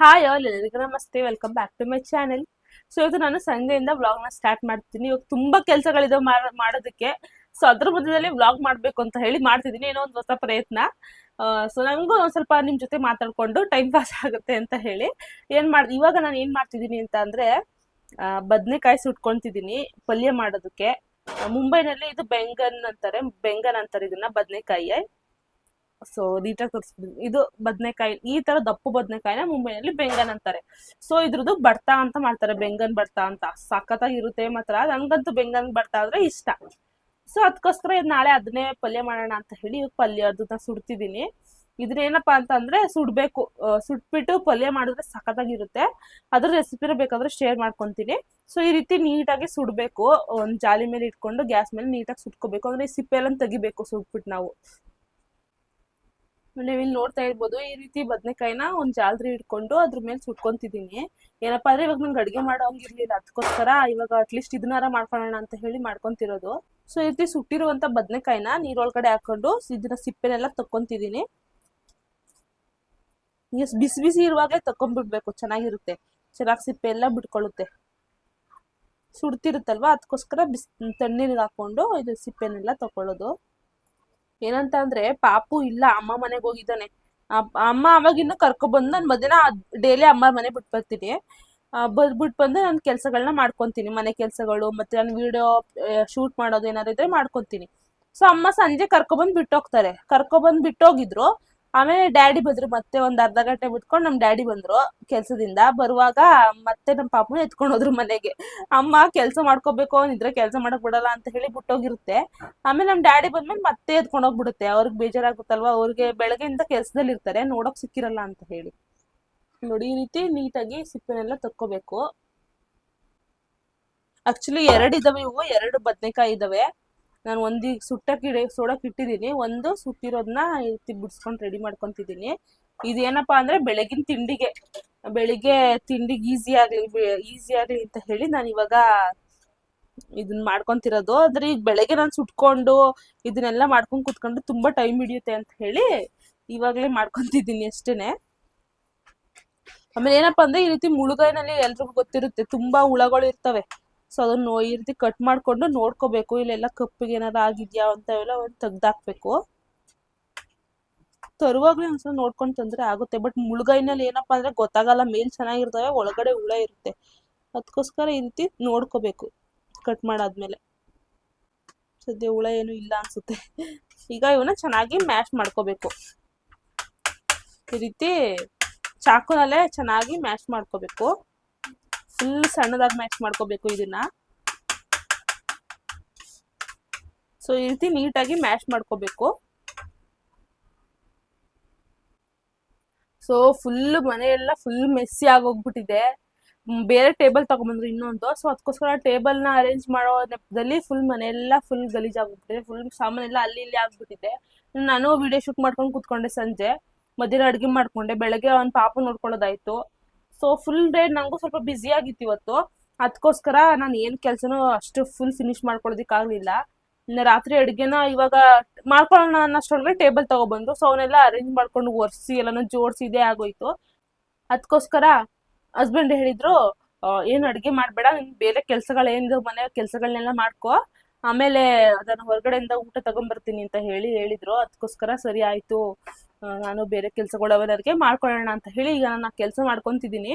Hi all ಎಲ್ಲರಿಗೂ ನಮಸ್ತೆ. Welcome back to my channel so ಇವತ್ತು ನಾನು ಸಂಜೆಯಿಂದ ವ್ಲಾಗ್ನ ಸ್ಟಾರ್ಟ್ ಮಾಡ್ತೀನಿ ಇವಾಗ ತುಂಬಾ ಕೆಲಸಗಳಿದಾವೆ ಮಾಡೋದಕ್ಕೆ. ಸೊ ಅದ್ರ ಮಧ್ಯದಲ್ಲಿ ವ್ಲಾಗ್ ಮಾಡ್ಬೇಕು ಅಂತ ಹೇಳಿ ಮಾಡ್ತಿದ್ದೀನಿ. ಏನೋ ಒಂದು ಹೊಸ ಪ್ರಯತ್ನ. ಸೊ ನಂಗೂ ಒಂದ್ ಸ್ವಲ್ಪ ನಿಮ್ ಜೊತೆ ಮಾತಾಡ್ಕೊಂಡು ಟೈಮ್ ಪಾಸ್ ಆಗುತ್ತೆ ಅಂತ ಹೇಳಿ ಏನ್ ಮಾಡ್, ಇವಾಗ ನಾನು ಏನ್ ಮಾಡ್ತಿದ್ದೀನಿ ಅಂತ ಅಂದ್ರೆ ಬದನೆಕಾಯಿ ಸುಟ್ಕೊಂತಿದ್ದೀನಿ ಪಲ್ಯ ಮಾಡೋದಕ್ಕೆ. ಮುಂಬೈನಲ್ಲಿ ಇದು ಬೆಂಗನ್ ಅಂತಾರೆ. ಬೆಂಗನ್ ಅಂತಾರೆ ಇದನ್ನ ಬದನೆಕಾಯಿ ಸೊ ನೀಟಾಗಿ ತೋರಿಸ್ಬಿಡಿ. ಇದು ಬದನೆಕಾಯಿ, ಈ ತರ ದಪ್ಪು ಬದನೆಕಾಯಿನ ಮುಂಬೈನಲ್ಲಿ ಬೆಂಗನ್ ಅಂತಾರೆ. ಸೊ ಇದ್ರದ್ದು ಬರ್ತಾ ಅಂತ ಮಾಡ್ತಾರೆ, ಬೆಂಗನ್ ಬರ್ತಾ ಅಂತ. ಸಖತ್ತಾಗಿರುತ್ತೆ ಮಾತ್ರ ನನ್ಗಂತೂ ಬೆಂಗನ್ ಬರ್ತಾ ಆದ್ರೆ ಇಷ್ಟ. ಸೊ ಅದಕ್ಕೋಸ್ಕರ ನಾಳೆ ಅದನ್ನೇ ಪಲ್ಯ ಮಾಡೋಣ ಅಂತ ಹೇಳಿ ಪಲ್ಯ ಅದನ್ನ ಸುಡ್ತಿದ್ದೀನಿ. ಇದ್ರೇನಪ್ಪಾ ಅಂತ ಅಂದ್ರೆ ಸುಡ್ಬೇಕು. ಸುಟ್ಬಿಟ್ಟು ಪಲ್ಯ ಮಾಡಿದ್ರೆ ಸಖತ್ತಾಗಿರುತ್ತೆ. ಅದ್ರ ರೆಸಿಪಿನ ಬೇಕಾದ್ರೆ ಶೇರ್ ಮಾಡ್ಕೊಂತೀನಿ. ಸೊ ಈ ರೀತಿ ನೀಟಾಗಿ ಸುಡ್ಬೇಕು. ಒಂದ್ ಜಾಲಿ ಮೇಲೆ ಇಟ್ಕೊಂಡು ಗ್ಯಾಸ್ ಮೇಲೆ ನೀಟಾಗಿ ಸುಟ್ಕೋಬೇಕು. ಅಂದ್ರೆ ಈ ಸಿಪ್ಪೆ ತೆಗಿಬೇಕು ಸುಟ್ಬಿಟ್ಟು ನಾವು. ನೀವು ಇಲ್ಲಿ ನೋಡ್ತಾ ಇರ್ಬೋದು, ಈ ರೀತಿ ಬದನೆಕಾಯಿನ ಒಂದ್ ಜಾಲ್ರಿ ಇಟ್ಕೊಂಡು ಅದ್ರ ಮೇಲೆ ಸುಟ್ಕೊಂತಿದೀನಿ ಏನಪ್ಪಾ ಅಂದ್ರೆ ಇವಾಗ ನಂಗೆ ಅಡ್ಗೆ ಮಾಡೋ ಹಂಗಿರ್ಲಿಲ್ಲ ಅದಕ್ಕೋಸ್ಕರ ಇವಾಗ ಅಟ್ಲೀಸ್ಟ್ ಇದನ್ನಾರ ಮಾಡ್ಕೊಳ್ಳೋಣ ಅಂತ ಹೇಳಿ ಮಾಡ್ಕೊಂತಿರೋದು. ಸೊ ಈ ರೀತಿ ಸುಟ್ಟಿರುವಂತ ಬದನೆಕಾಯಿನ ನೀರೊಳಗಡೆ ಹಾಕೊಂಡು ಇದನ್ನ ಸಿಪ್ಪೆನೆಲ್ಲ ತಕ್ಕೊಂತಿದೀನಿ ಎಸ್ ಬಿಸಿ ಬಿಸಿ ಇರುವಾಗಲೇ ತಕೊಂಡ್ಬಿಡ್ಬೇಕು ಚೆನ್ನಾಗಿರುತ್ತೆ. ಚೆನ್ನಾಗಿ ಸಿಪ್ಪೆ ಎಲ್ಲ ಬಿಟ್ಕೊಳ್ಳುತ್ತೆ. ಸುಡ್ತಿರುತ್ತಲ್ವಾ ಅದಕ್ಕೋಸ್ಕರ ಬಿಸ್, ತಣ್ಣೀರಿಗೆ ಹಾಕೊಂಡು ಇದು ಸಿಪ್ಪೆನೆಲ್ಲ ತಕೊಳ್ಳೋದು ಏನಂತ ಅಂದ್ರೆ ಪಾಪು ಇಲ್ಲ, ಅಮ್ಮ ಮನೆಗೆ ಹೋಗಿದ್ದಾನೆ. ಅಮ್ಮ ಅವಾಗಿನ್ನು ಕರ್ಕೊಬಂದು ನಾನು ಮಧ್ಯಾಹ್ನ ಡೈಲಿ ಅಮ್ಮ ಮನೆ ಬಿಟ್ ಬರ್ತೀನಿ. ಬಿಟ್ಟು ಬಂದು ನಾನು ಕೆಲಸಗಳನ್ನ ಮಾಡ್ಕೊಂತೀನಿ. ಮನೆ ಕೆಲಸಗಳು ಮತ್ತೆ ನಾನು ವಿಡಿಯೋ ಶೂಟ್ ಮಾಡೋದು ಏನಾದ್ರು ಇದ್ರೆ ಮಾಡ್ಕೊಂತೀನಿ. ಸೊ ಅಮ್ಮ ಸಂಜೆ ಕರ್ಕೊಬಂದು ಬಿಟ್ಟೋಗ್ತಾರೆ. ಕರ್ಕೊಬಂದು ಬಿಟ್ಟೋಗಿದ್ರು. ಆಮೇಲೆ ಡ್ಯಾಡಿ ಬಂದ್ರು. ಮತ್ತೆ ಒಂದ್ ಅರ್ಧ ಗಂಟೆ ಬಿಟ್ಕೊಂಡು ನಮ್ ಡ್ಯಾಡಿ ಬಂದ್ರು ಕೆಲ್ಸದಿಂದ. ಬರುವಾಗ ಮತ್ತೆ ನಮ್ ಪಾಪು ಎತ್ಕೊಂಡು ಹೋದ್ರು ಮನೆಗೆ. ಅಮ್ಮ, ಕೆಲ್ಸ ಮಾಡ್ಕೋಬೇಕು ಅವನಿದ್ರೆ ಕೆಲಸ ಮಾಡಕ್ ಬಿಡಲ್ಲ ಅಂತ ಹೇಳಿ ಬಿಟ್ಟೋಗಿರುತ್ತೆ. ಆಮೇಲೆ ನಮ್ ಡ್ಯಾಡಿ ಬಂದ್ಮೇಲೆ ಮತ್ತೆ ಎತ್ಕೊಂಡು ಹೋಗ್ಬಿಡುತ್ತೆ. ಅವ್ರಿಗೆ ಬೇಜಾರಾಗುತ್ತಲ್ವಾ ಅವ್ರಿಗೆ ಬೆಳಗ್ಗೆಯಿಂದ ಕೆಲ್ಸದಲ್ಲಿ ಇರ್ತಾರೆ. ನೋಡಕ್ ಸಿಕ್ಕಿರಲ್ಲ ಅಂತ ಹೇಳಿ. ನೋಡಿ, ಈ ರೀತಿ ನೀಟಾಗಿ ಸಿಪ್ಪೆನೆಲ್ಲ ತಕ್ಕೋಬೇಕು. ಆಕ್ಚುಲಿ ಎರಡು ಇದಾವೆ ಇವು. ಎರಡು ಬದನೆಕಾಯಿ ಇದಾವೆ. ನಾನು ಒಂದೀಗ ಸುಟ್ಟಕ್ಕೆ ಸುಡಕ್ ಇಟ್ಟಿದ್ದೀನಿ. ಒಂದು ಸುಟ್ಟಿರೋದನ್ನ ಬಿಡಿಸ್ಕೊಂಡು ರೆಡಿ ಮಾಡ್ಕೊತಿದ್ದೀನಿ. ಇದೇನಪ್ಪ ಅಂದ್ರೆ ಬೆಳಗಿನ ತಿಂಡಿಗೆ, ಬೆಳಿಗ್ಗೆ ತಿಂಡಿಗೆ ಈಸಿ ಆಗಲಿ ಈಸಿ ಆಗಲಿ ಅಂತ ಹೇಳಿ ನಾನು ಇವಾಗ ಇದನ್ನ ಮಾಡ್ಕೊತಿರೋದು. ಆದ್ರೆ ಈಗ ಬೆಳಗ್ಗೆ ನಾನು ಸುಟ್ಕೊಂಡು ಇದನ್ನೆಲ್ಲ ಮಾಡ್ಕೊಂಡು ಕುತ್ಕೊಂಡು ತುಂಬಾ ಟೈಮ್ ಹಿಡಿಯುತ್ತೆ ಅಂತ ಹೇಳಿ ಇವಾಗ್ಲೇ ಮಾಡ್ಕೊಂತಿದ್ದೀನಿ ಅಷ್ಟೇನೆ. ಆಮೇಲೆ ಏನಪ್ಪಾ ಅಂದ್ರೆ ಈ ರೀತಿ ಮುಳುಗಾಯಿನಲ್ಲಿ ಎಲ್ರಿಗೂ ಗೊತ್ತಿರುತ್ತೆ, ತುಂಬಾ ಹುಳಗಳು ಇರ್ತವೆ. ಸೊ ಅದನ್ನ ಈ ರೀತಿ ಕಟ್ ಮಾಡ್ಕೊಂಡು ನೋಡ್ಕೋಬೇಕು. ಇಲ್ಲೆಲ್ಲ ಕಪ್ಪಿಗೆ ಏನಾರ ಆಗಿದ್ಯಾ ಅಂತ ಎಲ್ಲ ಒಂದು ತೆಗ್ದಾಕ್ಬೇಕು. ತರುವಾಗಲೇ ಒಂದ್ಸಲ ನೋಡ್ಕೊಂಡು ತಂದ್ರೆ ಆಗುತ್ತೆ. ಬಟ್ ಮುಳುಗೈನಲ್ಲಿ ಏನಪ್ಪಾ ಅಂದ್ರೆ ಗೊತ್ತಾಗಲ್ಲ. ಮೇಲ್ ಚೆನ್ನಾಗಿರ್ತವೆ, ಒಳಗಡೆ ಹುಳ ಇರುತ್ತೆ. ಅದಕ್ಕೋಸ್ಕರ ಈ ರೀತಿ ನೋಡ್ಕೋಬೇಕು. ಕಟ್ ಮಾಡಾದ್ಮೇಲೆ. ಸದ್ಯ ಹುಳ ಏನು ಇಲ್ಲ ಅನ್ಸುತ್ತೆ. ಈಗ ಇವನ್ನ ಚೆನ್ನಾಗಿ ಮ್ಯಾಶ್ ಮಾಡ್ಕೋಬೇಕು. ಈ ರೀತಿ ಚಾಕುನಲ್ಲೇ ಚೆನ್ನಾಗಿ ಮ್ಯಾಶ್ ಮಾಡ್ಕೋಬೇಕು. ಫುಲ್ ಸಣ್ಣದಾಗಿ ಮ್ಯಾಶ್ ಮಾಡ್ಕೋಬೇಕು ಇದನ್ನ. ಸೊ ಈ ರೀತಿ ನೀಟಾಗಿ ಮ್ಯಾಶ್ ಮಾಡ್ಕೋಬೇಕು. ಸೊ ಫುಲ್ ಮನೆಯೆಲ್ಲ ಫುಲ್ ಮೆಸ್ಸಿ ಆಗೋಗ್ಬಿಟ್ಟಿದೆ. ಬೇರೆ ಟೇಬಲ್ ತಗೊಂಬಂದ್ರು ಇನ್ನೊಂದು. ಸೊ ಅದಕ್ಕೋಸ್ಕರ ಟೇಬಲ್ನ ಅರೇಂಜ್ ಮಾಡೋ ನೆಪದಲ್ಲಿ ಫುಲ್ ಮನೆಯೆಲ್ಲ ಫುಲ್ ಗಲೀಜಾಗ್ಬಿಟ್ಟಿದೆ. ಫುಲ್ ಸಾಮಾನೆಲ್ಲ ಅಲ್ಲಿ ಇಲ್ಲಿ ಆಗ್ಬಿಟ್ಟಿದೆ. ನಾನು ವಿಡಿಯೋ ಶೂಟ್ ಮಾಡ್ಕೊಂಡು ಕೂತ್ಕೊಂಡೆ ಸಂಜೆ. ಮಧ್ಯಾಹ್ನ ಅಡುಗೆ ಮಾಡ್ಕೊಂಡೆ. ಬೆಳಗ್ಗೆ ಅವ್ನ ಪಾಪ ನೋಡ್ಕೊಳ್ಳೋದಾಯ್ತು. ಸೊ ಫುಲ್ ಡೇ ನಂಗೂ ಸ್ವಲ್ಪ ಬ್ಯುಸಿ ಆಗಿತ್ತು ಇವತ್ತು. ಅದಕ್ಕೋಸ್ಕರ ನಾನು ಏನ್ ಕೆಲ್ಸನೂ ಅಷ್ಟು ಫುಲ್ ಫಿನಿಶ್ ಮಾಡ್ಕೊಳ್ಳೋದಿಕ್ಕಾಗ್ಲಿಲ್ಲ ಇನ್ನು ರಾತ್ರಿ ಅಡ್ಗೆನ ಇವಾಗ ಮಾಡ್ಕೊಳ್ಳೋಣ ಅನ್ನೋಷ್ಟೊಳಗೆ ಟೇಬಲ್ ತಗೊಬಂದ್ರು. ಸೊ ಅವನ್ನೆಲ್ಲ ಅರೇಂಜ್ ಮಾಡ್ಕೊಂಡು ಒರೆಸಿ, ಎಲ್ಲಾನು ಜೋಡ್ಸಿ ಇದೇ ಆಗೋಯ್ತು. ಅದಕ್ಕೋಸ್ಕರ ಹಸ್ಬೆಂಡ್ ಹೇಳಿದ್ರು ಏನು ಏನ್ ಮಾಡಬೇಡ ನಿನ್ ಬೇರೆ ಕೆಲ್ಸಗಳು ಏನಿದೆ ಮನೆ ಕೆಲ್ಸಗಳನ್ನೆಲ್ಲ ಮಾಡ್ಕೋ. ಆಮೇಲೆ ಅದನ್ನ ಹೊರಗಡೆಯಿಂದ ಊಟ ತಗೊಂಡ್ಬರ್ತೀನಿ ಅಂತ ಹೇಳಿ ಹೇಳಿದ್ರು. ಅದಕ್ಕೋಸ್ಕರ ಸರಿ ಆಯ್ತು. ನಾನು ಬೇರೆ ಕೆಲ್ಸಗಳು ಅವೆಲ್ಲರಿಗೆ ಮಾಡ್ಕೊಳ್ಳೋಣ ಅಂತ ಹೇಳಿ ಈಗ ನಾನು ಕೆಲಸ ಮಾಡ್ಕೊತಿದ್ದೀನಿ.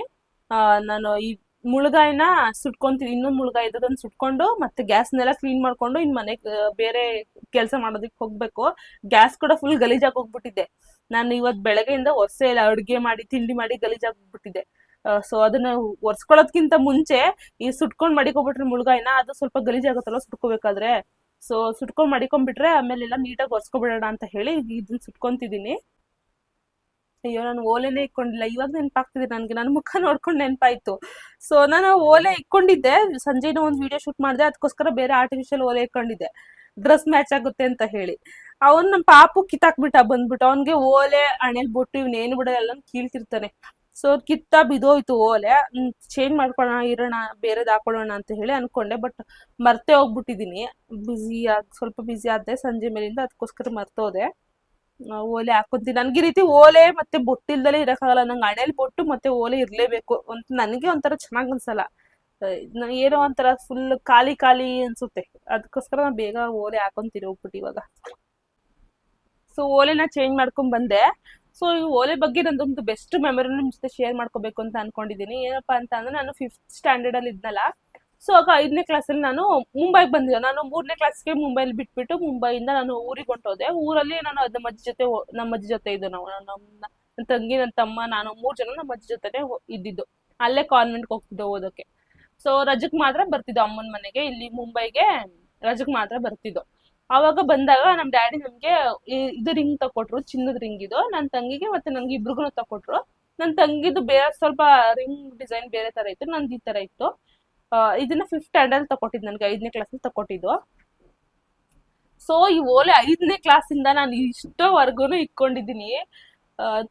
ನಾನು ಈ ಮುಳುಗಾಯಿನ ಸುಟ್ಕೊಂತೀನಿ ಇನ್ನೊಂದು ಮುಳುಗಾಯಿ ಇದನ್ನ ಸುಟ್ಕೊಂಡು ಮತ್ತೆ ಗ್ಯಾಸ್ನೆಲ್ಲ ಕ್ಲೀನ್ ಮಾಡ್ಕೊಂಡು ಇನ್ ಮನೆ ಬೇರೆ ಕೆಲಸ ಮಾಡೋದಕ್ಕೆ ಹೋಗ್ಬೇಕು. ಗ್ಯಾಸ್ ಕೂಡ ಫುಲ್ ಗಲೀಜಾಗಿ ಹೋಗ್ಬಿಟ್ಟಿದೆ. ನಾನು ಇವತ್ ಬೆಳಗ್ಗೆಯಿಂದ ಒರ್ಸೆ ಇಲ್ಲ, ಅಡುಗೆ ಮಾಡಿ, ತಿಂಡಿ ಮಾಡಿ ಗಲೀಜಾಗಿ ಹೋಗ್ಬಿಟ್ಟಿದೆ. ಸೊ ಅದನ್ನ ಒರ್ಸ್ಕೊಳ್ಳೋದ್ಕಿಂತ ಮುಂಚೆ ಈ ಸುಟ್ಕೊಂಡ್ ಮಡಿಕೊಬಿಟ್ರೆ ಮುಳುಗಾಯಿನ ಅದು ಸ್ವಲ್ಪ ಗಲೀಜಾಗುತ್ತಲ್ಲ ಸುಟ್ಕೋಬೇಕಾದ್ರೆ ಸೊ ಸುಟ್ಕೊಂಡ್ ಮಡಿಕೊಂಡ್ಬಿಟ್ರೆ ಆಮೇಲೆ ಎಲ್ಲ ನೀಟಾಗಿ ಒರೆಸ್ಕೊಬಿಡೋಣ ಅಂತ ಹೇಳಿ ಇದನ್ನ ಸುಟ್ಕೊಂತಿದ್ದೀನಿ ಅಯ್ಯೋ, ನಾನು ಓಲೆನೇ ಇಕ್ಕೊಂಡಿಲ್ಲ ಇವಾಗ ನೆನಪಾಗ್ತಿದೆ ನನಗೆ. ನನ್ನ ಮುಖ ನೋಡ್ಕೊಂಡು ನೆನಪಾಯ್ತು. ಸೊ ನಾನು ಓಲೆ ಇಕ್ಕೊಂಡಿದ್ದೆ ಸಂಜೆನೂ ಒಂದು ವಿಡಿಯೋ ಶೂಟ್ ಮಾಡಿದೆ. ಅದಕ್ಕೋಸ್ಕರ ಬೇರೆ ಆರ್ಟಿಫಿಷಿಯಲ್ ಓಲೆ ಇಕ್ಕೊಂಡಿದ್ದೆ ಡ್ರೆಸ್ ಮ್ಯಾಚ್ ಆಗುತ್ತೆ ಅಂತ ಹೇಳಿ. ಅವನ್ ನಮ್ಮ ಪಾಪು ಕಿತ್ತಾಕ್ಬಿಟ್ಟ ಬಂದ್ಬಿಟ್ಟು. ಅವನ್ಗೆ ಓಲೆ ಹಣೆಲ್ ಬೊಟ್ಟು ಇವ್ನೇನು ಬಿಡೋ ಎಲ್ಲ ಕೀಳ್ತಿರ್ತಾನೆ. ಸೊ ಕಿತ್ತ ಬಿದೋಯ್ತು ಓಲೆ. ಚೇಂಜ್ ಮಾಡ್ಕೊಳ್ಳೋಣ ಇರೋಣ, ಬೇರೆದ್ ಹಾಕೊಳ್ಳೋಣ ಅಂತ ಹೇಳಿ ಅನ್ಕೊಂಡೆ. ಬಟ್ ಮರ್ತೆ ಹೋಗ್ಬಿಟ್ಟಿದೀನಿ. ಬ್ಯುಸಿ ಆಗಿ, ಸ್ವಲ್ಪ ಬ್ಯುಸಿ ಆದೆ, ಸಂಜೆ ಮೇಲಿಂದ ಅದಕ್ಕೋಸ್ಕರ ಮರ್ತೋದೆ. ಓಲೆ ಹಾಕೊಂತೀನಿ. ನನಗೆ ಈ ರೀತಿ ಓಲೆ ಮತ್ತೆ ಬೊಟ್ಟಿಲ್ದಲೆ ಇರೋಕ್ಕಾಗಲ್ಲ. ನಂಗೆ ಹಣೆಲ್ ಬೊಟ್ಟು ಮತ್ತೆ ಓಲೆ ಇರ್ಲೇಬೇಕು. ಅಂತ ನನಗೆ ಒಂಥರ ಚೆನ್ನಾಗ್ ಅನ್ಸಲ್ಲ. ಏನೋ ಒಂಥರ ಫುಲ್ ಖಾಲಿ ಖಾಲಿ ಅನ್ಸುತ್ತೆ. ಅದಕ್ಕೋಸ್ಕರ ನಾನು ಬೇಗ ಓಲೆ ಹಾಕೊಂತೀನಿ ಹೋಗ್ಬಿಟ್ಟು ಇವಾಗ. ಸೊ ಓಲೆನ ಚೇಂಜ್ ಮಾಡ್ಕೊಂಡ್ ಬಂದೆ. ಸೊ ಈ ಓಲೆ ಬಗ್ಗೆ ನಂದೊಂದು ಬೆಸ್ಟ್ ಮೆಮೊರಿ ಜೊತೆ ಶೇರ್ ಮಾಡ್ಕೋಬೇಕು ಅಂತ ಅನ್ಕೊಂಡಿದ್ದೀನಿ ಏನಪ್ಪಾ ಅಂತ ಅಂದ್ರೆ ನಾನು ಫಿಫ್ತ್ ಸ್ಟ್ಯಾಂಡರ್ಡ್ ಅಲ್ಲಿ ಇದ್ನಲ್ಲ. ಸೊ ಆಗ ಐದನೇ ಕ್ಲಾಸಲ್ಲಿ ನಾನು ಮುಂಬೈಗೆ ಬಂದಿದ್ದೆ. ನಾನು ಮೂರನೇ ಕ್ಲಾಸ್ಗೆ ಮುಂಬೈಲಿ ಬಿಟ್ಬಿಟ್ಟು ಮುಂಬೈಯಿಂದ ನಾನು ಊರಿಗೆ ಹೊಂಟೋದೆ. ಊರಲ್ಲಿ ನಾನು ನಮ್ಮ ಮಜ್ಜಿ ಜೊತೆ ನಮ್ಮ ಅಜ್ಜಿ ಜೊತೆ ಇದ್ದು ನಾವು. ನಮ್ಮ ನನ್ನ ತಂಗಿ, ನನ್ನ ತಮ್ಮ, ನಾನು ಮೂರ್ ಜನ ನಮ್ಮ ಅಜ್ಜಿ ಜೊತೆನೆ ಇದ್ದಿದ್ದು. ಅಲ್ಲೇ ಕಾನ್ವೆಂಟ್ಗೆ ಹೋಗ್ತಿದ್ದೆ ಓದೋಕೆ. ಸೊ ರಜಕ್ ಮಾತ್ರ ಬರ್ತಿದ್ದೋ ಅಮ್ಮನ ಮನೆಗೆ. ಇಲ್ಲಿ ಮುಂಬೈಗೆ ರಜಕ್ ಮಾತ್ರ ಬರ್ತಿದ್ದೋ. ಆವಾಗ ಬಂದಾಗ ನಮ್ ಡ್ಯಾಡಿ ನಮ್ಗೆ ಇದು ರಿಂಗ್ ತಕೊಟ್ರು, ಚಿನ್ನದ ರಿಂಗ್ ಇದು. ನನ್ನ ತಂಗಿಗೆ ಮತ್ತೆ ನಂಗೆ ಇಬ್ರಿಗೂ ತಕೊಟ್ರು. ನನ್ನ ತಂಗಿದು ಬೇರೆ, ಸ್ವಲ್ಪ ರಿಂಗ್ ಡಿಸೈನ್ ಬೇರೆ ತರ ಇತ್ತು, ನಂದು ಈ ತರ ಇತ್ತು. ಇದನ್ನ ಫಿಫ್ತ್ ಸ್ಟ್ಯಾಂಡರ್ಡ್ ತಕೊಟ್ಟಿದ್ ನನ್ಗೆ, ಐದನೇ ಕ್ಲಾಸ್ ತಕೊಟ್ಟಿದ್ದು. ಸೊ ಈ ಓಲೆ ಐದನೇ ಕ್ಲಾಸಿಂದ ನಾನು ಇಷ್ಟೋವರೆಗೂ ಇಟ್ಕೊಂಡಿದ್ದೀನಿ.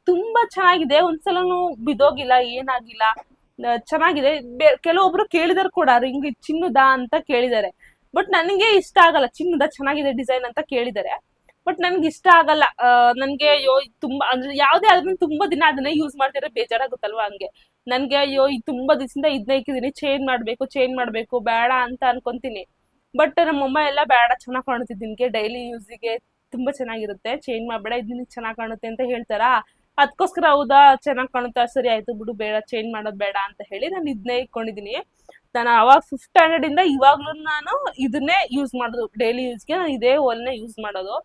ತುಂಬಾ ಚೆನ್ನಾಗಿದೆ. ಒಂದ್ಸಲನು ಬಿದೋಗಿಲ್ಲ, ಏನಾಗಿಲ್ಲ. ಚೆನ್ನಾಗಿದೆ. ಕೆಲವೊಬ್ರು ಕೇಳಿದಾರೆ ಕೂಡ, ರಿಂಗ್ ಚಿನ್ನದ? ಅಂತ ಕೇಳಿದ್ದಾರೆ ಬಟ್ ನನಗೆ ಇಷ್ಟ ಆಗಲ್ಲ. ಚಿನ್ನದ ಚೆನ್ನಾಗಿದೆ ಡಿಸೈನ್ ಅಂತ ಕೇಳಿದ್ದಾರೆ ಬಟ್ ನನ್ಗೆ ಇಷ್ಟ ಆಗಲ್ಲ. ನನ್ಗೆ ಅಯ್ಯೋ ತುಂಬಾ, ಅಂದ್ರೆ ಯಾವ್ದೇ ಆದ್ರೂ ತುಂಬಾ ದಿನ ಅದನ್ನೇ ಯೂಸ್ ಮಾಡ್ತಿದ್ರೆ ಬೇಜಾರಾಗುತ್ತಲ್ವಾ ಹಂಗೆ. ನನ್ಗೆ ಅಯ್ಯೋ ಇದು ತುಂಬಾ ದಿವಸದಿಂದ ಇದನ್ನ ಇಕ್ಕಿದೀನಿ ಚೇಂಜ್ ಮಾಡ್ಬೇಕು ಚೇಂಜ್ ಮಾಡ್ಬೇಕು, ಬೇಡ ಅಂತ ಅನ್ಕೊಂತೀನಿ. ಬಟ್ ನಮ್ಮಮ್ಮ ಎಲ್ಲ ಬೇಡ, ಚೆನ್ನಾಗ್ ಕಾಣುತ್ತೆ ನಿನ್ಗೆ ಡೈಲಿ ಯೂಸಿಗೆ ತುಂಬಾ ಚೆನ್ನಾಗಿರುತ್ತೆ. ಚೇಂಜ್ ಮಾಡ್ಬೇಡ, ಇದು ನಿನ್ ಚೆನ್ನಾಗ್ ಕಾಣುತ್ತೆ ಅಂತ ಹೇಳ್ತಾರಾ? ಅದಕ್ಕೋಸ್ಕರ ಹೌದಾ, ಚೆನ್ನಾಗ್ ಕಾಣುತ್ತಾ? ಸರಿ ಆಯ್ತು ಬಿಡು, ಬೇಡ ಚೇಂಜ್ ಮಾಡೋದು ಬೇಡ ಅಂತ ಹೇಳಿ ನಾನು ಇದನ್ನೇ ಇಟ್ಕೊಂಡಿದೀನಿ. ನಾನು ಅವಾಗ ಫಿಫ್ತ್ ಸ್ಟ್ಯಾಂಡರ್ಡ್ ಇಂದ ಇವಾಗ್ಲೂ ನಾನು ಇದನ್ನೇ ಯೂಸ್ ಮಾಡೋದು. ಡೈಲಿ ಯೂಸ್ಗೆ ನಾನು ಇದೇ ಓಲ್ನೇ ಯೂಸ್ ಮಾಡೋದು.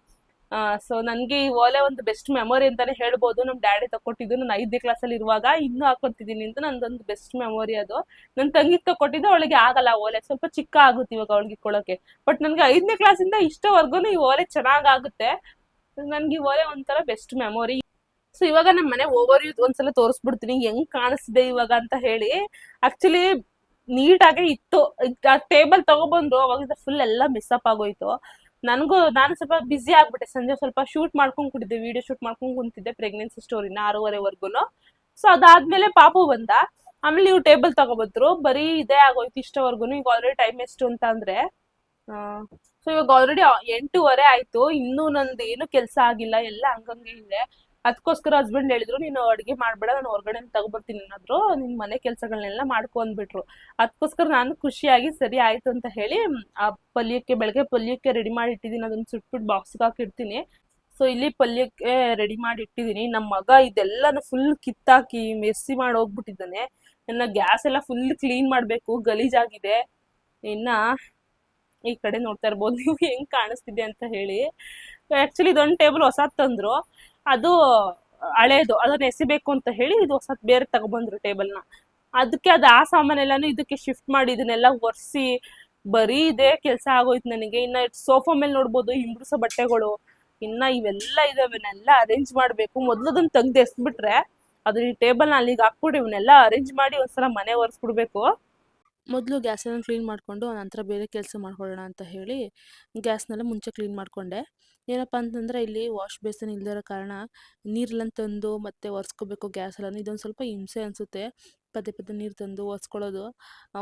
ಸೊ ನನಗೆ ಈ ಓಲೆ ಒಂದು ಬೆಸ್ಟ್ ಮೆಮೊರಿ ಅಂತಾನೆ ಹೇಳ್ಬೋದು. ನಮ್ಮ ಡ್ಯಾಡಿ ತಕೊಟ್ಟಿದ್ದು ನಾನು ಐದನೇ ಕ್ಲಾಸಲ್ಲಿ ಇರುವಾಗ ಇನ್ನೂ ಹಾಕೊತಿದ್ದೀನಿ ಅಂತ ನಂದೊಂದು ಬೆಸ್ಟ್ ಮೆಮೊರಿ ಅದು. ನನ್ನ ತಂಗಿ ತಕೊಟ್ಟಿದ್ದು ಅವಳಿಗೆ ಆಗಲ್ಲ ಓಲೆ ಸ್ವಲ್ಪ ಚಿಕ್ಕ ಆಗುತ್ತೆ ಇವಾಗ ಅವಳಿಗೆ ಕೊಳಕ್ಕೆ ಬಟ್ ನನಗೆ ಐದನೇ ಕ್ಲಾಸಿಂದ ಇಷ್ಟವರೆಗೂ ಈ ಓಲೆ ಚೆನ್ನಾಗಾಗುತ್ತೆ ನನ್ಗೆ ಈ ಓಲೆ ಒಂಥರ ಬೆಸ್ಟ್ ಮೆಮೊರಿ ಸೊ ಇವಾಗ ನಮ್ಮ ಮನೆ ಓವರ್ ಯೂಸ್ ಒಂದ್ಸಲ ತೋರಿಸ್ಬಿಡ್ತೀನಿ. ಹೆಂಗ್ ಕಾಣಿಸ್ತಿದೆ ಇವಾಗ ಅಂತ ಹೇಳಿ. ಆಕ್ಚುಲಿ ನೀಟಾಗೆ ಇತ್ತು. ಆ ಟೇಬಲ್ ತಗೊಬಂದ್ರು ಅವಾಗ ಫುಲ್ ಎಲ್ಲ ಮಿಸ್ ಅಪ್ ಆಗೋಯ್ತು. ನನಗೂ ನಾನು ಸ್ವಲ್ಪ ಬ್ಯುಸಿ ಆಗ್ಬಿಟ್ಟೆ. ಸಂಜೆ ಸ್ವಲ್ಪ ಶೂಟ್ ಮಾಡ್ಕೊಂಡು ಕೂತಿದ್ದೆ ವಿಡಿಯೋ ಶೂಟ್ ಮಾಡ್ಕೊಂಡ್ ಕುಂತಿದ್ದೆ ಪ್ರೆಗ್ನೆನ್ಸಿ ಸ್ಟೋರಿನ ಆರೂವರೆವರೆಗೂ ಸೊ ಅದಾದ್ಮೇಲೆ ಪಾಪು ಬಂದ. ಆಮೇಲೆ ನೀವು ಟೇಬಲ್ ತಗೊಬಂದ್ರು. ಬರೀ ಇದೇ ಆಗೋಯ್ತು ಇಷ್ಟವರೆಗೂ ಈಗ ಆಲ್ರೆಡಿ ಟೈಮ್ ಎಷ್ಟು ಅಂತ ಅಂದ್ರೆ ಸೊ ಇವಾಗ ಆಲ್ರೆಡಿ ಎಂಟೂವರೆ ಆಯ್ತು. ಇನ್ನೂ ನಂದು ಏನು ಕೆಲಸ ಆಗಿಲ್ಲ. ಎಲ್ಲ ಹಂಗಂಗೆ ಇದೆ. ಅದಕ್ಕೋಸ್ಕರ ಹಸ್ಬೆಂಡ್ ಹೇಳಿದ್ರು, ನೀನು ಅಡುಗೆ ಮಾಡ್ಬೇಡ, ನಾನು ಹೊರಗಡೆ ತಗೊಬರ್ತೀನಿ ಏನಾದ್ರು ನಿನ್ ಮನೆ ಕೆಲಸಗಳನ್ನೆಲ್ಲ ಮಾಡ್ಕೊಂಡ್ಬಿಟ್ರು ಅದಕ್ಕೋಸ್ಕರ ನಾನು ಖುಷಿಯಾಗಿ, ಸರಿ ಆಯ್ತು ಅಂತ ಹೇಳಿ ಆ ಪಲ್ಯಕ್ಕೆ, ಬೆಳಗ್ಗೆ ಪಲ್ಯಕ್ಕೆ ರೆಡಿ ಮಾಡಿ ಇಟ್ಟಿದ್ದೀನಿ ಅದನ್ನ ಸುಟ್ಬಿಟ್ಟು ಬಾಕ್ಸ್ಗೆ ಹಾಕಿರ್ತೀನಿ ಸೊ ಇಲ್ಲಿ ಪಲ್ಯಕ್ಕೆ ರೆಡಿ ಮಾಡಿ ಇಟ್ಟಿದ್ದೀನಿ ನಮ್ಮ ಮಗ ಇದೆಲ್ಲಾನು ಫುಲ್ ಕಿತ್ತಾಕಿ ಮೆಸ್ಸಿ ಮಾಡಿ ಹೋಗ್ಬಿಟ್ಟಿದ್ದಾನೆ. ನನ್ನ ಗ್ಯಾಸ್ ಎಲ್ಲ ಫುಲ್ ಕ್ಲೀನ್ ಮಾಡಬೇಕು, ಗಲೀಜಾಗಿದೆ. ಇನ್ನ ಈ ಕಡೆ ನೋಡ್ತಾ ಇರ್ಬೋದು. ನೀವು ಹೆಂಗ್ ಕಾಣಿಸ್ತಿದೆ ಅಂತ ಹೇಳಿ. ಆಕ್ಚುಲಿ ಇದೊಂದು ಟೇಬಲ್ ಹೊಸ ತಂದ್ರು. ಅದು ಹಳೇದು, ಅದನ್ನ ಎಸಿಬೇಕು ಅಂತ ಹೇಳಿ ಇದು ಹೊಸತ್ ಬೇರೆ ತಗೊಬಂದ್ರು ಟೇಬಲ್ನ ಅದಕ್ಕೆ ಅದು ಆ ಸಾಮಾನೆಲ್ಲಾನು ಇದಕ್ಕೆ ಶಿಫ್ಟ್ ಮಾಡಿ ಇದನ್ನೆಲ್ಲ ಒರೆಸಿ, ಬರೀ ಇದೇ ಕೆಲಸ ಆಗೋಯ್ತು ನನಗೆ. ಇನ್ನ ಸೋಫಾ ಮೇಲೆ ನೋಡ್ಬೋದು ಹಿಂಬ್ರಿಸೋ ಬಟ್ಟೆಗಳು, ಇನ್ನ ಇವೆಲ್ಲ ಇದಾವನ್ನೆಲ್ಲ ಅರೇಂಜ್ ಮಾಡ್ಬೇಕು. ಮೊದ್ಲು ಅದನ್ನ ತೆಗ್ದು ಎಸ್ಬಿಟ್ರೆ, ಅದ್ರ ಈ ಟೇಬಲ್ನ ಅಲ್ಲಿಗೆ ಹಾಕ್ಬಿಟ್ಟು ಇವನ್ನೆಲ್ಲ ಅರೇಂಜ್ ಮಾಡಿ ಒಂದ್ಸಲ ಮನೆ ಒರೆಸ್ಬಿಡ್ಬೇಕು. ಮೊದಲು ಗ್ಯಾಸನ್ನು ಕ್ಲೀನ್ ಮಾಡಿಕೊಂಡು ನಂತರ ಬೇರೆ ಕೆಲಸ ಮಾಡ್ಕೊಳ್ಳೋಣ ಅಂತ ಹೇಳಿ ಗ್ಯಾಸ್ನೆಲ್ಲ ಮುಂಚೆ ಕ್ಲೀನ್ ಮಾಡಿಕೊಂಡೆ. ಏನಪ್ಪ ಅಂತಂದರೆ, ಇಲ್ಲಿ ವಾಶ್ ಬೇಸನ್ ಇಲ್ದಿರೋ ಕಾರಣ ನೀರೆಲ್ಲ ತಂದು ಮತ್ತೆ ಒರೆಸ್ಕೋಬೇಕು ಗ್ಯಾಸ್ ಎಲ್ಲ ಇದೊಂದು ಸ್ವಲ್ಪ ಹಿಂಸೆ ಅನಿಸುತ್ತೆ. ಪದೇ ಪದೇ ನೀರು ತಂದು ಒರೆಸ್ಕೊಳ್ಳೋದು.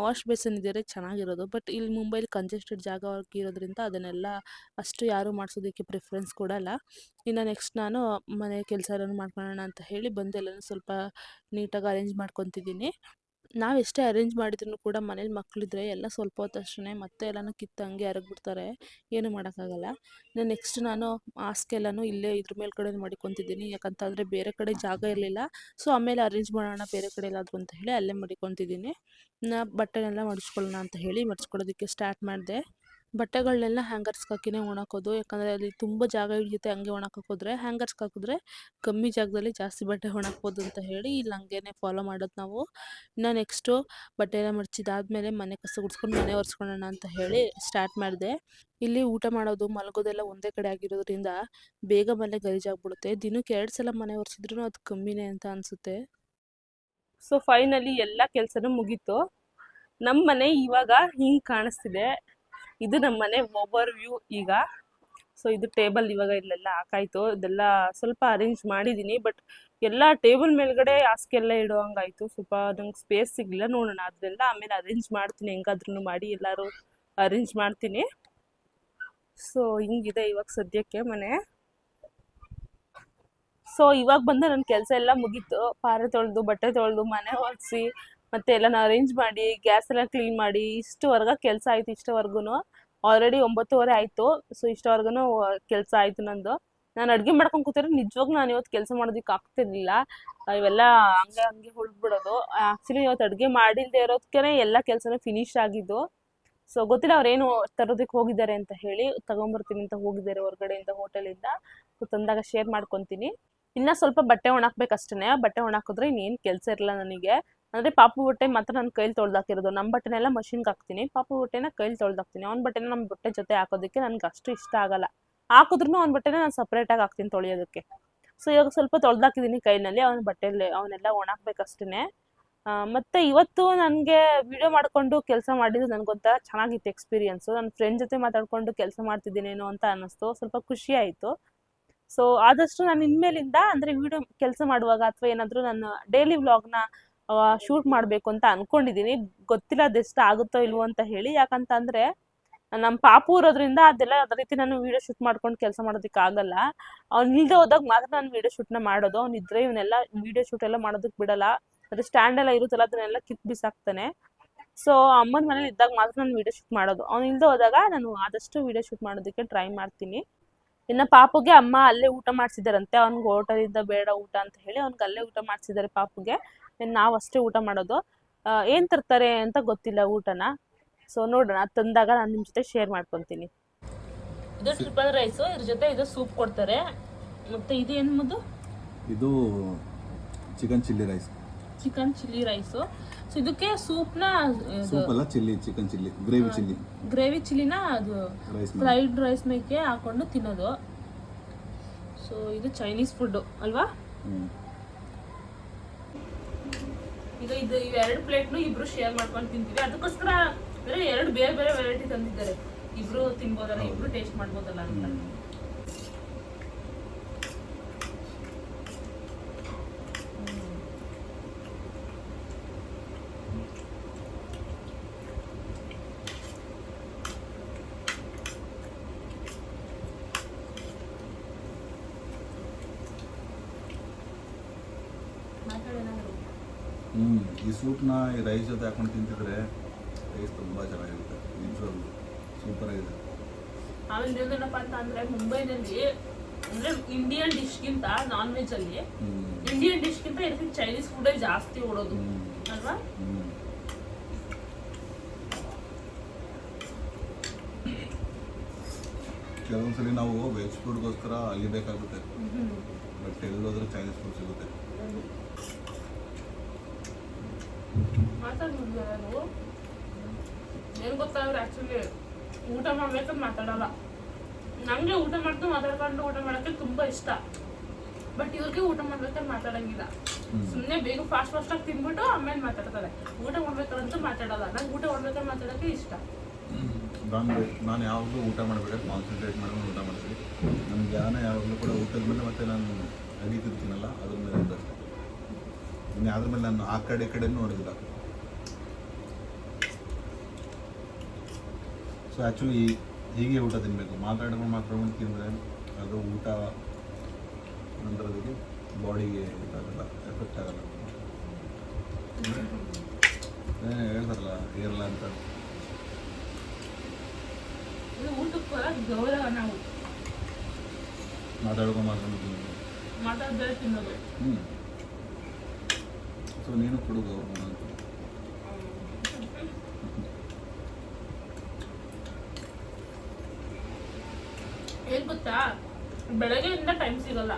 ವಾಶ್ ಬೇಸನ್ ಇದ್ದರೆ ಚೆನ್ನಾಗಿರೋದು. ಬಟ್ ಇಲ್ಲಿ ಮುಂಬೈಲಿ ಕಂಜೆಸ್ಟೆಡ್ ಜಾಗ ಇರೋದ್ರಿಂದ ಅದನ್ನೆಲ್ಲ ಅಷ್ಟು ಯಾರೂ ಮಾಡಿಸೋದಕ್ಕೆ ಪ್ರಿಫರೆನ್ಸ್ ಕೊಡಲ್ಲ. ಇನ್ನು ನೆಕ್ಸ್ಟ್ ನಾನು ಮನೆ ಕೆಲಸ ಎಲ್ಲ ಮಾಡ್ಕೊಳ್ಳೋಣ ಅಂತ ಹೇಳಿ ಬಂದು ಎಲ್ಲನೂ ಸ್ವಲ್ಪ ನೀಟಾಗಿ ಅರೇಂಜ್ ಮಾಡ್ಕೊತಿದ್ದೀನಿ. ನಾವು ಎಷ್ಟೇ ಅರೇಂಜ್ ಮಾಡಿದ್ರು ಕೂಡ ಮನೇಲಿ ಮಕ್ಕಳಿದ್ರೆ ಎಲ್ಲ ಸ್ವಲ್ಪ ಹೊತ್ತಷ್ಟೇ ಮತ್ತೆ ಎಲ್ಲನೂ ಕಿತ್ತಂಗೆ ಹಂಗೆ ಬಿಡ್ತಾರೆ ಏನು ಮಾಡೋಕ್ಕಾಗಲ್ಲ. ನಾನು ನೆಕ್ಸ್ಟ್ ನಾನು ಮಾಸ್ಕ್ ಎಲ್ಲನೂ ಇಲ್ಲೇ ಇದ್ರ ಮೇಲ್ಗಡೆ ಮಡಿಕೊತಿದ್ದೀನಿ. ಯಾಕಂತಂದರೆ ಬೇರೆ ಕಡೆ ಜಾಗ ಇರಲಿಲ್ಲ. ಸೊ ಆಮೇಲೆ ಅರೇಂಜ್ ಮಾಡೋಣ ಬೇರೆ ಕಡೆ ಎಲ್ಲಾದರೂ ಅಂತ ಹೇಳಿ ಅಲ್ಲೇ ಮಡಿಕೊತಿದ್ದೀನಿ. ನಾ ಬಟ್ಟೆನೆಲ್ಲ ಮಡಿಸ್ಕೊಳ್ಳೋಣ ಅಂತ ಹೇಳಿ ಮಡಿಸ್ಕೊಳ್ಳೋದಕ್ಕೆ ಸ್ಟಾರ್ಟ್ ಮಾಡಿದೆ. ಬಟ್ಟೆಗಳನ್ನೆಲ್ಲ ಹ್ಯಾಂಗರ್ಸ್ಗೆ ಹಾಕಿನೇ ಒಣಕೋದು. ಯಾಕಂದರೆ ಅಲ್ಲಿ ತುಂಬ ಜಾಗ ಹಿಡಿಯುತ್ತೆ ಹಂಗೆ ಒಣಗಾಕೋದ್ರೆ ಹ್ಯಾಂಗರ್ಸ್ಗೆ ಹಾಕಿದ್ರೆ ಕಮ್ಮಿ ಜಾಗದಲ್ಲಿ ಜಾಸ್ತಿ ಬಟ್ಟೆ ಒಣಕ್ಬೋದು ಅಂತ ಹೇಳಿ ಇಲ್ಲಿ ಹಂಗೇನೆ ಫಾಲೋ ಮಾಡೋದು ನಾವು. ಇನ್ನು ನೆಕ್ಸ್ಟು ಬಟ್ಟೆ ಎಲ್ಲ ಮಡ್ಚಿದಾದ್ಮೇಲೆ ಮನೆ ಕಸ ಗುಡಿಸ್ಕೊಂಡು ಮನೆ ಒರೆಸ್ಕೊಳ್ಳೋಣ ಅಂತ ಹೇಳಿ ಸ್ಟಾರ್ಟ್ ಮಾಡಿದೆ. ಇಲ್ಲಿ ಊಟ ಮಾಡೋದು, ಮಲಗೋದೆಲ್ಲ ಒಂದೇ ಕಡೆ ಆಗಿರೋದ್ರಿಂದ ಬೇಗ ಮನೆ ಗಲೀಜಾಗ್ಬಿಡುತ್ತೆ ದಿನಕ್ಕೆ ಎರಡು ಸಲ ಮನೆ ಒರೆಸಿದ್ರು ಅದು ಕಮ್ಮಿನೇ ಅಂತ ಅನಿಸುತ್ತೆ. ಸೊ ಫೈನಲಿ ಎಲ್ಲ ಕೆಲಸನೂ ಮುಗೀತು. ನಮ್ಮ ಮನೆ ಇವಾಗ ಹಿಂಗೆ ಕಾಣಿಸ್ತಿದೆ. ಇದು ನಮ್ಮ ಮನೆ ಓವರ್ ವ್ಯೂ ಈಗ. ಸೊ ಇದು ಟೇಬಲ್ ಇವಾಗ ಇಲ್ಲೆಲ್ಲ ಹಾಕಾಯ್ತು. ಇದೆಲ್ಲ ಸ್ವಲ್ಪ ಅರೇಂಜ್ ಮಾಡಿದ್ದೀನಿ ಬಟ್ ಎಲ್ಲ ಟೇಬಲ್ ಮೇಲ್ಗಡೆ ಹಾಸಿಗೆ ಎಲ್ಲ ಇಡೋ ಹಂಗಾಯ್ತು ಸ್ವಲ್ಪ ನಂಗೆ ಸ್ಪೇಸ್ ಸಿಗಲಿಲ್ಲ. ನೋಡೋಣ. ಅದೆಲ್ಲ ಆಮೇಲೆ ಅರೇಂಜ್ ಮಾಡ್ತೀನಿ. ಹೆಂಗಾದ್ರೂ ಮಾಡಿ ಎಲ್ಲರೂ ಅರೇಂಜ್ ಮಾಡ್ತೀನಿ. ಸೊ ಹಿಂಗಿದೆ ಇವಾಗ ಸದ್ಯಕ್ಕೆ ಮನೆ. ಸೊ ಇವಾಗ ಬಂದು ನನ್ನ ಕೆಲಸ ಎಲ್ಲ ಮುಗೀತು. ಪಾರೆ ತೊಳೆದು, ಬಟ್ಟೆ ತೊಳೆದು, ಮನೆ ಒರೆಸಿ ಮತ್ತೆ ಎಲ್ಲನ ಅರೇಂಜ್ ಮಾಡಿ ಗ್ಯಾಸ್ ಎಲ್ಲ ಕ್ಲೀನ್ ಮಾಡಿ, ಇಷ್ಟುವರೆಗೆ ಕೆಲಸ ಆಯ್ತು ಇಷ್ಟವರೆಗೂ ಆಲ್ರೆಡಿ ಒಂಬತ್ತುವರೆ ಆಯ್ತು ಸೊ ಇಷ್ಟವರೆಗೂ ಕೆಲಸ ಆಯ್ತು ನಂದು. ನಾನು ಅಡುಗೆ ಮಾಡ್ಕೊಂಡು ಕೂತಿದ್ರೆ ನಿಜವಾಗ್ಲೂ ನಾನು ಇವತ್ತು ಕೆಲಸ ಮಾಡೋದಕ್ಕೆ ಆಗ್ತಿರ್ಲಿಲ್ಲ. ಇವೆಲ್ಲ ಹಂಗೆ ಹಂಗೆ ಹೊಳ್ಬಿಡೋದು ಆ್ಯಕ್ಚುಲಿ ಇವತ್ತು ಅಡುಗೆ ಮಾಡಿಲ್ಲದೆ ಇರೋದಕ್ಕೆ ಎಲ್ಲ ಕೆಲಸನೂ ಫಿನಿಶ್ ಆಗಿದ್ದು. ಸೊ ಗೊತ್ತಿಲ್ಲ ಅವ್ರೇನು ತರೋದಕ್ಕೆ ಹೋಗಿದ್ದಾರೆ ಅಂತ ಹೇಳಿ, ತಗೊಂಬರ್ತೀನಿ ಅಂತ ಹೋಗಿದ್ದಾರೆ ಹೊರಗಡೆಯಿಂದ, ಹೋಟೆಲಿಂದ. ಸೊ ತಂದಾಗ ಶೇರ್ ಮಾಡ್ಕೊತೀನಿ. ಇನ್ನ ಸ್ವಲ್ಪ ಬಟ್ಟೆ ಒಣಾಕ್ಬೇಕಷ್ಟೇ ಬಟ್ಟೆ ಒಣಾಕಿದ್ರೆ ಇನ್ನೇನು ಕೆಲಸ ಇರಲ್ಲ ನನಗೆ. ಅಂದ್ರೆ ಪಾಪು ಬಟ್ಟೆ ಮಾತ್ರ ನಾನು ಕೈಲಿ ತೊಳ್ದಾಕಿರೋದು. ನಮ್ಮ ಬಟ್ಟೆನೆಲ್ಲ ಮಷಿನ್ಗೆ ಹಾಕ್ತೀನಿ. ಪಾಪು ಬಟ್ಟೆನ ಕೈಲಿ ತೊಳ್ದಾಕ್ತೀನಿ. ಅವ್ನ ಬಟ್ಟೆನ ನಮ್ಮ ಬಟ್ಟೆ ಜೊತೆ ಹಾಕೋದಕ್ಕೆ ನನ್ಗೆ ಅಷ್ಟು ಇಷ್ಟ ಆಗಲ್ಲ. ಹಾಕಿದ್ರು ಅವ್ನ ಬಟ್ಟೆನ ನಾನು ಸಪ್ರೇಟಾಗಿ ಹಾಕ್ತೀನಿ ತೊಳೆಯೋದಕ್ಕೆ. ಸೊ ಇವಾಗ ಸ್ವಲ್ಪ ತೊಳ್ದಾಕಿದ್ದೀನಿ ಕೈನಲ್ಲಿ ಅವನ ಬಟ್ಟೆಯಲ್ಲಿ ಅವನ್ನೆಲ್ಲ ಒಣಾಕ್ಬೇಕಷ್ಟೇ ಮತ್ತೆ ಇವತ್ತು ನನಗೆ ವಿಡಿಯೋ ಮಾಡ್ಕೊಂಡು ಕೆಲಸ ಮಾಡಿದ್ದು ನನಗೊಂಥರ ಚೆನ್ನಾಗಿತ್ತು ಎಕ್ಸ್ಪೀರಿಯನ್ಸ್ ನನ್ನ ಫ್ರೆಂಡ್ ಜೊತೆ ಮಾತಾಡ್ಕೊಂಡು ಕೆಲಸ ಮಾಡ್ತಿದ್ದೀನೇನೋ ಅಂತ ಅನ್ನಿಸ್ತು. ಸ್ವಲ್ಪ ಖುಷಿ ಆಯಿತು. ಸೊ ಆದಷ್ಟು ನಾನು ಇನ್ಮೇಲಿಂದ ಅಂದರೆ ವಿಡಿಯೋ ಕೆಲಸ ಮಾಡುವಾಗ ಅಥವಾ ಏನಾದರೂ ನಾನು ಡೈಲಿ ವ್ಲಾಗ್ನ ಶೂಟ್ ಮಾಡಬೇಕು ಅಂತ ಅನ್ಕೊಂಡಿದ್ದೀನಿ ಗೊತ್ತಿಲ್ಲ ಅದೆಷ್ಟು ಆಗುತ್ತೋ ಇಲ್ವೋ ಅಂತ ಹೇಳಿ. ಯಾಕಂತ ಅಂದರೆ ನಮ್ಮ ಪಾಪು ಇರೋದ್ರಿಂದ ಅದೆಲ್ಲ ಅದೇ ರೀತಿ ನಾನು ವಿಡಿಯೋ ಶೂಟ್ ಮಾಡ್ಕೊಂಡು ಕೆಲಸ ಮಾಡೋದಕ್ಕೆ ಆಗಲ್ಲ. ಅವ್ನು ಇಲ್ಲದೆ ಹೋದಾಗ ಮಾತ್ರ ನಾನು ವಿಡಿಯೋ ಶೂಟ್ನ ಮಾಡೋದು. ಅವ್ನು ಇದ್ರೆ ಇವನ್ನೆಲ್ಲ ವಿಡಿಯೋ ಶೂಟ್ ಎಲ್ಲ ಮಾಡೋದಕ್ಕೆ ಬಿಡಲ್ಲ. ಅದು ಸ್ಟ್ಯಾಂಡ್ ಎಲ್ಲ ಇರುತ್ತಲ್ಲ, ಅದನ್ನೆಲ್ಲ ಕಿತ್ ಬಿಸಾಕ್ತಾನೆ. ಸೊ ಅಮ್ಮನ ಮನೇಲಿ ಇದ್ದಾಗ ಮಾತ್ರ ನಾನು ವಿಡಿಯೋ ಶೂಟ್ ಮಾಡೋದು. ಅವ್ನು ಇಲ್ಲದೆ ಹೋದಾಗ ನಾನು ಆದಷ್ಟು ವಿಡಿಯೋ ಶೂಟ್ ಮಾಡೋದಕ್ಕೆ ಟ್ರೈ ಮಾಡ್ತೀನಿ. ಇನ್ನು ಪಾಪುಗೆ ಅಮ್ಮ ಅಲ್ಲೇ ಊಟ ಮಾಡಿಸಿದಾರಂತೆ. ಅವ್ನಿಗೆ ಹೋಟೆಲಿಂದ ಬೇಡ ಊಟ ಅಂತ ಹೇಳಿ ಅವ್ನಿಗೆ ಅಲ್ಲೇ ಊಟ ಮಾಡಿಸಿದ್ದಾರೆ ಪಾಪುಗೆ. ನಾವು ಅಷ್ಟೇ ಊಟ ಮಾಡೋದು. ಏನು ತರ್ತಾರೆ ಅಂತ ಗೊತ್ತಿಲ್ಲ ಊಟನ. ಸೊ ನೋಡೋಣ. ತಂದಾಗ ನಾನು ನಿಮ್ಮ ಜೊತೆ ಶೇರ್ ಮಾಡ್ಕೊತೀನಿ. ಇದು ಟ್ರಿಪಲ್ ರೈಸ್ ಇದ್ರ ಜೊತೆ ಇದು ಸೂಪ್ ಕೊಡ್ತಾರೆ. ಮತ್ತೆ ಇದು ಏನು ಮುದ್ದು ಇದು chicken chilli rice chicken chilli rice so ಇದಕ್ಕೆ ಸೂಪ್ನ ಸೂಪ್ ಅಲ್ಲ chilli chicken chilli gravy chilli gravy ಚಿಲ್ಲಿನ ಅದು ಫ್ರೈಡ್ ರೈಸ್ ಮೇಕೆ ಹಾಕೊಂಡು ತಿನ್ನೋದು. ಸೊ ಇದು ಚೈನೀಸ್ ಫುಡ್ ಅಲ್ವಾ? ಈಗ ಇದು ಪ್ಲೇಟ್ ಪ್ಲೇಟ್ನು ಇಬ್ರು ಶೇರ್ ಮಾಡ್ಕೊಂಡು ತಿಂತೀವಿ. ಅದಕ್ಕೋಸ್ಕರ ಅಂದ್ರೆ ಎರಡು ಬೇರೆ ಬೇರೆ ವೆರೈಟಿ ತಂದಿದ್ದಾರೆ. ಇಬ್ರು ತಿನ್ಬೋದಲ್ಲ ಇಬ್ರು ಟೇಸ್ಟ್ ಮಾಡ್ಬೋದಲ್ಲ ಅಂತ ಮಾತಾಡೋಣ ಹ್ಮ್ ಈ ಸೂಪ್ನ ಈ ರೈಸ್ ಜೊತೆ ಹಾಕೊಂಡು ತಿಂತಿದ್ರೆ ರೈಸ್ ತುಂಬಾ ಚೆನ್ನಾಗಿರುತ್ತೆ. ನಿಜವಾಗ್ಲು ಸೂಪರ್ ಆಗಿದೆ. ಆಮೇಲೆ ಏನಪ್ಪ ಅಂತ ಅಂದ್ರೆ ಮುಂಬೈನಲ್ಲಿ ಅಂದ್ರೆ ಇಂಡಿಯನ್ ಡಿಶ್ಗಿಂತ ನಾನ್ ವೆಜ್ ಅಲ್ಲಿ ಇಂಡಿಯನ್ ಡಿಶ್ಗಿಂತ ಇದಕ್ಕೆ ಚೈನೀಸ್ ಫುಡ್ ಜಾಸ್ತಿ ಓಡೋದು. ಅಲ್ವಾ? ಕೆಲವೊಂದ್ಸಲಿ ನಾವು ವೆಜ್ ಫುಡ್ಗೋಸ್ಕರ ಅಲ್ಲಿ ಬೇಕಾಗುತ್ತೆ. ಬಟ್ ಎಲ್ಲೋದ್ರೂ ಚೈನೀಸ್ ಫುಡ್ ಸಿಗುತ್ತೆ. ಮಾತಾಡ್ಬೋದು ನಾನು ಏನ್ ಗೊತ್ತಾದ್ರೆ ಆ್ಯಕ್ಚುಲಿ ಊಟ ಮಾಡ್ಬೇಕಂತ ಮಾತಾಡಲ್ಲ. ನಮಗೆ ಊಟ ಮಾಡ್ತು ಮಾತಾಡ್ಕೊಂಡು ಊಟ ಮಾಡಕ್ಕೆ ತುಂಬಾ ಇಷ್ಟ. ಬಟ್ ಇವ್ರಿಗೆ ಊಟ ಮಾಡ್ಬೇಕಾದ್ರೆ ಮಾತಾಡಂಗಿಲ್ಲ. ಸುಮ್ಮನೆ ಬೇಗ ಫಾಸ್ಟ್ ಫಾಸ್ಟ್ ಆಗಿ ತಿನ್ಬಿಟ್ಟು ಆಮೇಲೆ ಮಾತಾಡ್ತಾರೆ. ಊಟ ಮಾಡ್ಬೇಕಾದ್ರಂತೂ ಮಾತಾಡಲ್ಲ. ನಂಗೆ ಊಟ ಮಾಡ್ಬೇಕಾದ್ರೆ ಮಾತಾಡಕ್ಕೆ ಇಷ್ಟ. ನಾನು ನಾನು ಯಾವಾಗಲೂ ಊಟ ಮಾಡಬೇಕಾದ್ರೆ ಕಾನ್ಸಂಟ್ರೇಟ್ ಮಾಡ್ಕೊಂಡು ಊಟ ಮಾಡ್ತೀನಿ. ನನ್ನ ಧ್ಯಾನ ಯಾವಾಗಲೂ ಕೂಡ ಊಟದ ಮೇಲೆ ಮತ್ತೆ ನಾನು ಅಡಿತಿರ್ತೀನಲ್ಲ ಇಂಟ್ರೆಸ್ಟ್ ಇನ್ನು ಅದ್ರ ಮೇಲೆ ನಾನು ಆ ಕಡೆ ಈ ಕಡೆ ನೋಡೋದಿಲ್ಲ ಸೊ ಆ್ಯಕ್ಚುಲಿ ಹೀಗೆ ಊಟ ತಿನ್ನಬೇಕು ಮಾತಾಡ್ಕೊಂಡು ಮಾತಾಡ್ಕೊಂಡು ತಿಂದರೆ ಅದು ಊಟ ನಂತರದಿಗೆ ಬಾಡಿಗೆ ಇದಾಗಲ್ಲ ಎಫೆಕ್ಟ್ ಆಗಲ್ಲ. ಹೇಳ್ತಾರಲ್ಲ ಏರಲ್ಲ ಅಂತ. ಮಾತಾಡ್ಕೊಂಡು ಮಾತಾಡ್ಕೊಂಡು ಹ್ಞೂ ಸೊ ನೀನು ಕೊಡುದು. ಏನ್ ಗೊತ್ತಾ? ಬೆಳಗ್ಗೆಯಿಂದ ಟೈಮ್ ಸಿಗಲ್ಲ.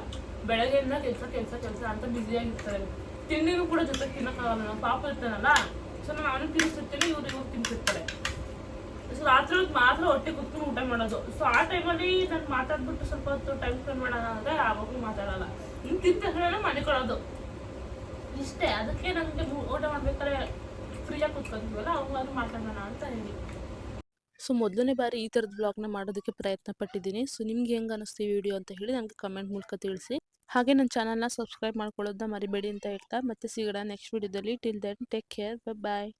ಬೆಳಗ್ಗೆಯಿಂದ ಕೆಲಸ ಕೆಲಸ ಕೆಲಸ ಅಂತ ಬ್ಯುಸಿಯಾಗಿರ್ತಾರೆ ತಿಂಡಿನೂ ಕೂಡ ಜೊತೆ ತಿನ್ನಕ್ಕಾಗಲ್ಲ. ನಮ್ಮ ಪಾಪ ಇರ್ತಾನಲ್ಲ. ಸೊ ನಾನು ತಿನ್ಸಿರ್ತೀನಿ ಇವ್ರು ಇವ್ರು ತಿನ್ಸಿರ್ತಾರೆ ಸೊ ರಾತ್ರಿ ಹೊತ್ತು ಮಾತ್ರ ಹೊಟ್ಟೆ ಕುತ್ಕೊಂಡು ಊಟ ಮಾಡೋದು. ಸೊ ಆ ಟೈಮಲ್ಲಿ ನಾನು ಮಾತಾಡ್ಬಿಟ್ಟು ಸ್ವಲ್ಪ ಹೊತ್ತು ಟೈಮ್ ಸ್ಪೆಂಡ್ ಮಾಡೋಣ ಅಂದರೆ ಆವಾಗೂ ಮಾತಾಡಲ್ಲ. ಇನ್ನು ತಿಂದ ಮನೆ ಇಷ್ಟೇ, ಅದಕ್ಕೆ ನನಗೆ ಊಟ ಮಾಡ್ಬೇಕಾದ್ರೆ ಫ್ರೀಯಾಗಿ ಕೂತ್ಕೊಂತೀವಲ್ಲ ಅವಾಗ ಮಾತಾಡೋಣ ಅಂತ ಹೇಳಿ. ಸೊ, ಮೊದಲನೇ ಬಾರಿ ಈ ಥರದ ಬ್ಲಾಗ್ನ ಮಾಡೋದಕ್ಕೆ ಪ್ರಯತ್ನ ಪಟ್ಟಿದ್ದೀನಿ. ಸೊ, ನಿಮ್ಗೆ ಹೆಂಗೆ ಅನ್ನಿಸ್ತು ಈ ವಿಡಿಯೋ ಅಂತ ಹೇಳಿ ನನಗೆ ಕಮೆಂಟ್ ಮೂಲಕ ತಿಳಿಸಿ. ಹಾಗೆ ನನ್ನ ಚಾನಲ್ನ ಸಬ್ಸ್ಕ್ರೈಬ್ ಮಾಡ್ಕೊಳ್ಳೋದನ್ನ ಮರಿಬೇಡಿ ಅಂತ ಹೇಳ್ತಾ, ಮತ್ತೆ ಸಿಗೋಣ ನೆಕ್ಸ್ಟ್ ವಿಡಿಯೋದಲ್ಲಿ till then take care bye